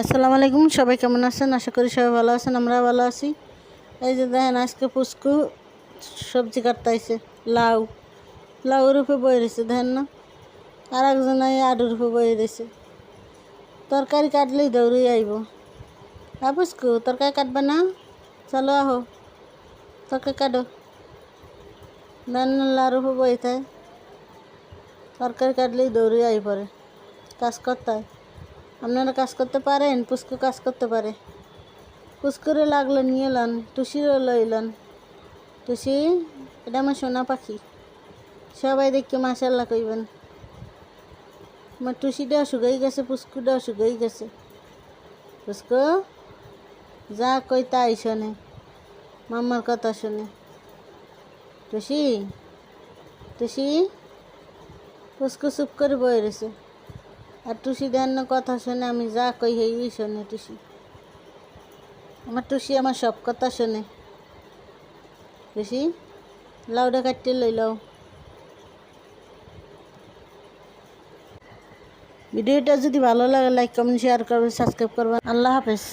আসসালামু আলাইকুম, সবাই কেমন আছেন? আশা করি সবাই ভালো আছেন আমরা ভালো আছি। এই যে দেখেন, আজকে পুষ্কু সবজি কাটতাইছে, লাউ। লাউর উপরে বয়ে রয়েছে, দেখেন না? আর একজন এই আলুর উপরে বয়ে রয়েছে। তরকারি কাটলেই দৌড়ে আইব। হ্যাঁ পুষ্কু তরকারি কাটবে না? চলো আহো, তরকারি কাটো। দেখেন না লাউর উপরে বয়ে থাকে তরকারি কাটলেই দৌড়ে আই পরে। কাজ করতে হয়। আপনারা কাজ করতে পারেন? পুষ্কু কাজ করতে পারে। পুষ্কুরে লাগল নিয়ে এলান টুসিরও লইলান। টুসি, এটা আমার সোনা পাখি। সবাই দেখকে মাসাল্লাহ কইবেন। আমার টুসিটা শুকাই গেছে, পুষ্কুটা শুকাই গেছে। পুষ্কু, যা কই তাই শোনে। মাম্মার কথা শোনে। টুসি টুসি, পুষ্কু চুপ করে বয়ে রয়েছে। আর টুসি দেন কথা শুনে আমি যা কই হেই শোনে টুসি। আমার টুসি আমার সব কথা শোনে। টুসি, লাউডা কাটতে লই লও। ভিডিওটা যদি ভালো লাগে লাইক কমেন্ট শেয়ার করবেন সাবস্ক্রাইব করবেন। আল্লাহ হাফেজ।